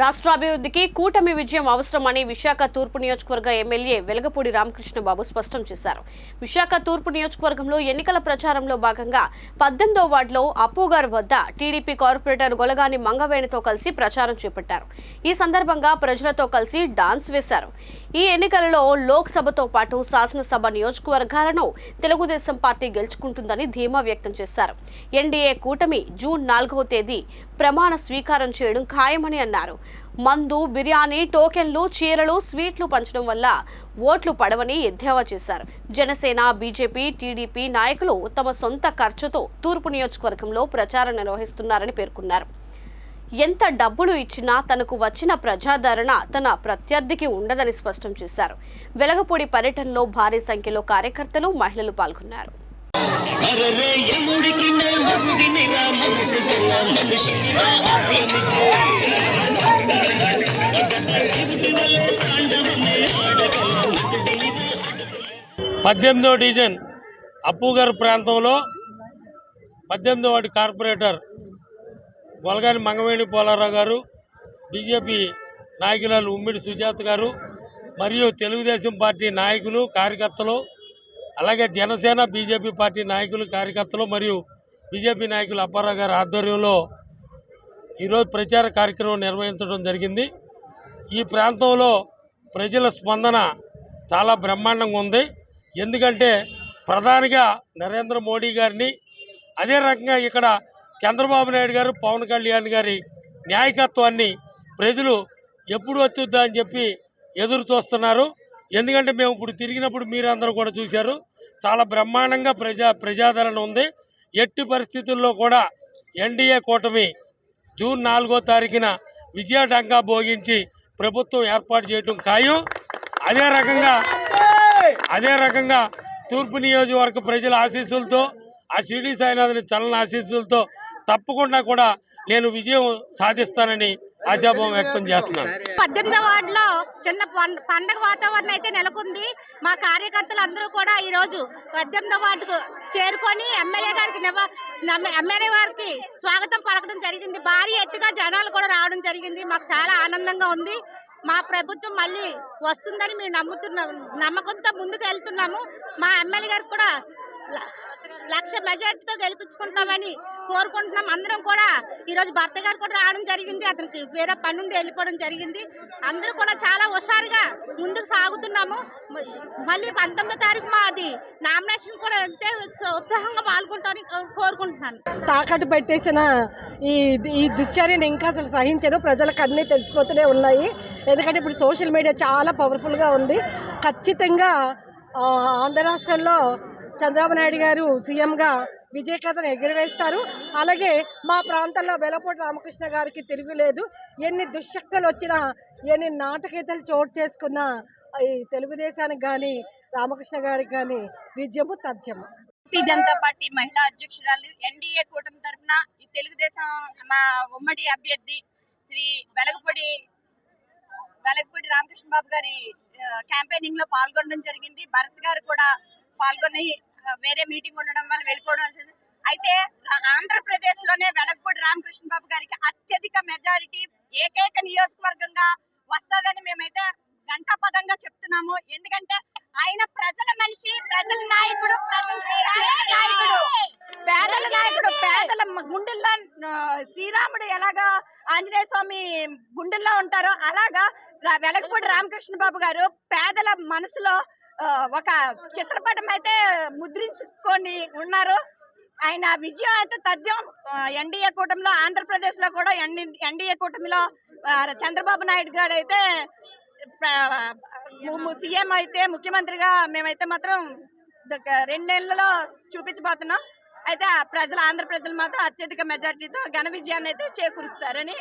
రాష్ట్రాభివృద్ధికి కూటమి విజయం అవసరమని విశాఖ తూర్పు నియోజకవర్గ ఎమ్మెల్యే వెలగపూడి రామకృష్ణబాబు స్పష్టం చేశారు. విశాఖ తూర్పు నియోజకవర్గంలో ఎన్నికల ప్రచారంలో భాగంగా పద్దెనిమిదో వార్డులో అప్పుగారు వద్ద టీడీపీ కార్పొరేటర్ గొలగాని మంగవేణితో కలిసి ప్రచారం చేపట్టారు. ఈ సందర్భంగా ప్రజలతో కలిసి డాన్స్ వేశారు. ఈ ఎన్నికలలో లోక్సభతో పాటు శాసనసభ నియోజకవర్గాలను తెలుగుదేశం పార్టీ గెలుచుకుంటుందని ధీమా వ్యక్తం చేశారు. ఎన్డీఏ కూటమి జూన్ నాలుగవ తేదీ ప్రమాణ స్వీకారం చేయడం ఖాయమని అన్నారు. మందు బిర్యానీ టోకెన్లు చీరలు స్వీట్లు పంచడం వల్ల ఓట్లు పడవని ఎద్దేవా చేశారు. జనసేన బీజేపీ టీడీపీ నాయకులు తమ సొంత ఖర్చుతో తూర్పు నియోజకవర్గంలో ప్రచారం నిర్వహిస్తున్నారని పేర్కొన్నారు. ఎంత డబ్బులు ఇచ్చినా తనకు వచ్చిన ప్రజాదరణ తన ప్రత్యర్థికి ఉండదని స్పష్టం చేశారు. వెలగపూడి పర్యటనలో భారీ సంఖ్యలో కార్యకర్తలు మహిళలు పాల్గొన్నారు. అరరే పద్దెనిమిదో డివిజన్ అప్పుగారు ప్రాంతంలో పద్దెనిమిదో వాటి కార్పొరేటర్ గొలగాని మంగవేణి పోలారావు గారు బీజేపీ నాయకురాలు ఉమ్మిడి సుజాత గారు మరియు తెలుగుదేశం పార్టీ నాయకులు కార్యకర్తలు అలాగే జనసేన బీజేపీ పార్టీ నాయకులు కార్యకర్తలు మరియు బీజేపీ నాయకులు అప్పారావు గారి ఆధ్వర్యంలో ఈరోజు ప్రచార కార్యక్రమం నిర్వహించడం జరిగింది. ఈ ప్రాంతంలో ప్రజల స్పందన చాలా బ్రహ్మాండంగా ఉంది. ఎందుకంటే ప్రధానిగా నరేంద్ర మోడీ గారిని అదే రకంగా ఇక్కడ చంద్రబాబు నాయుడు గారు పవన్ కళ్యాణ్ గారి న్యాయకత్వాన్ని ప్రజలు ఎప్పుడు వచ్చుద్దా అని చెప్పి ఎదురు చూస్తున్నారు. ఎందుకంటే మేము ఇప్పుడు తిరిగినప్పుడు మీరందరూ కూడా చూశారు చాలా బ్రహ్మాండంగా ప్రజా ప్రజాదరణ ఉంది. ఎట్టి పరిస్థితుల్లో కూడా ఎన్డీఏ కూటమి జూన్ నాలుగో తారీఖున విజయడంగా భోగించి ప్రభుత్వం ఏర్పాటు చేయడం ఖాయం. అదే రకంగా అదే రకంగా తూర్పు నియోజకవర్గ ప్రజల ఆశీస్సులతో ఆ షిరిడి సాయినాథుని చలన ఆశీస్సులతో తప్పకుండా కూడా నేను విజయం సాధిస్తానని ఆశాభావం వ్యక్తం చేస్తున్నాను. పద్దెనిమిదో వార్డులో చిన్న పండగ వాతావరణం అయితే నెలకొంది. మా కార్యకర్తలు అందరూ కూడా ఈ రోజు పద్దెనిమిదో వార్డుకు చేరుకొని ఎమ్మెల్యే గారికి ఎమ్మెల్యే గారికి స్వాగతం పలకడం జరిగింది. భారీ ఎత్తుగా జనాలు కూడా రావడం జరిగింది. మాకు చాలా ఆనందంగా ఉంది. మా ప్రభుత్వం మళ్ళీ వస్తుందని మేము నమ్ముతున్నాం. నమ్మకంతో ముందుకు వెళ్తున్నాము. మా ఎమ్మెల్యే గారికి కూడా ల- లక్ష మెజార్టీతో గెలిపించుకుంటామని కోరుకుంటున్నాం. అందరం కూడా ఈరోజు భర్త గారు కూడా రావడం జరిగింది. అతనికి వేరే పని నుండి వెళ్ళిపోవడం జరిగింది. అందరూ కూడా చాలా హుషారుగా ముందుకు సాగుతున్నాము. మళ్ళీ పంతొమ్మిదో తారీఖు మాది నామినేషన్ కూడా అంతే ఉత్స- ఉత్సాహంగా పాల్గొంటామని కోరుకుంటున్నాను. తాకట్టు పెట్టేసిన ఈ ఈ దుశ్చర్యను ఇంకా అసలు సహించను. ప్రజలకు అన్నీ తెలిసిపోతూనే ఉన్నాయి. ఎందుకంటే ఇప్పుడు సోషల్ మీడియా చాలా పవర్ఫుల్గా ఉంది. ఖచ్చితంగా ఆంధ్ర రాష్ట్రంలో చంద్రబాబు నాయుడు గారు సీఎంగా విజయకథను ఎగురవేస్తారు. అలాగే మా ప్రాంతంలో వెలపోటి రామకృష్ణ గారికి తిరుగులేదు ఎన్ని దుశ్శక్తులు వచ్చినా ఎన్ని నాటకీతలు చోటు చేసుకున్నా ఈ తెలుగుదేశానికి కానీ రామకృష్ణ గారికి కానీ విజయము తథ్యము. భారతీయ జనతా పార్టీ మహిళా అధ్యక్షురాలు ఎన్డీఏ కూటమి తరఫున ఈ తెలుగుదేశం మా ఉమ్మడి అభ్యర్థి శ్రీ వెలగపూడి వెలగపూడి రామకృష్ణ బాబు గారి క్యాంపెయినింగ్లో పాల్గొనడం జరిగింది. భరత్ గారు కూడా పాల్గొని వేరే మీటింగ్ ఉండడం వల్ల వెళ్ళిపోవడం అయితే ఆంధ్రప్రదేశ్లోనే వెలగపూడి రామకృష్ణ బాబు గారికి అత్యధిక మెజారిటీ ఏకైక నియోజకవర్గంగా వస్తుందని మేమైతే గంటాపదంగా చెప్తున్నాము. ఎందుకంటే ఆయన ప్రజల మనిషి ప్రజల నాయకుడు ప్రజల నాయకుడు. పేదల నాయకుడు పేదల గుండెల్లో శ్రీరాముడు ఎలాగా ఆంజనేయ స్వామి గుండెల్లో ఉంటారో అలాగా వెలగపూడి రామకృష్ణ బాబు గారు పేదల మనసులో ఒక చిత్రపటం అయితే ముద్రించుకొని ఉన్నారు. ఆయన విజయం అయితే తథ్యం. ఎన్డీఏ కూటమిలో ఆంధ్రప్రదేశ్లో కూడా ఎన్డీఏ కూటమిలో చంద్రబాబు నాయుడు గారు అయితే సీఎం అయితే ముఖ్యమంత్రిగా మేమైతే మాత్రం రెండు నెలలలో చూపించబోతున్నాం. అయితే ఆ ప్రజలు ఆంధ్ర ప్రజలు మాత్రం అత్యధిక మెజార్టీతో ఘన విజయాన్ని అయితే చేకూరుస్తారని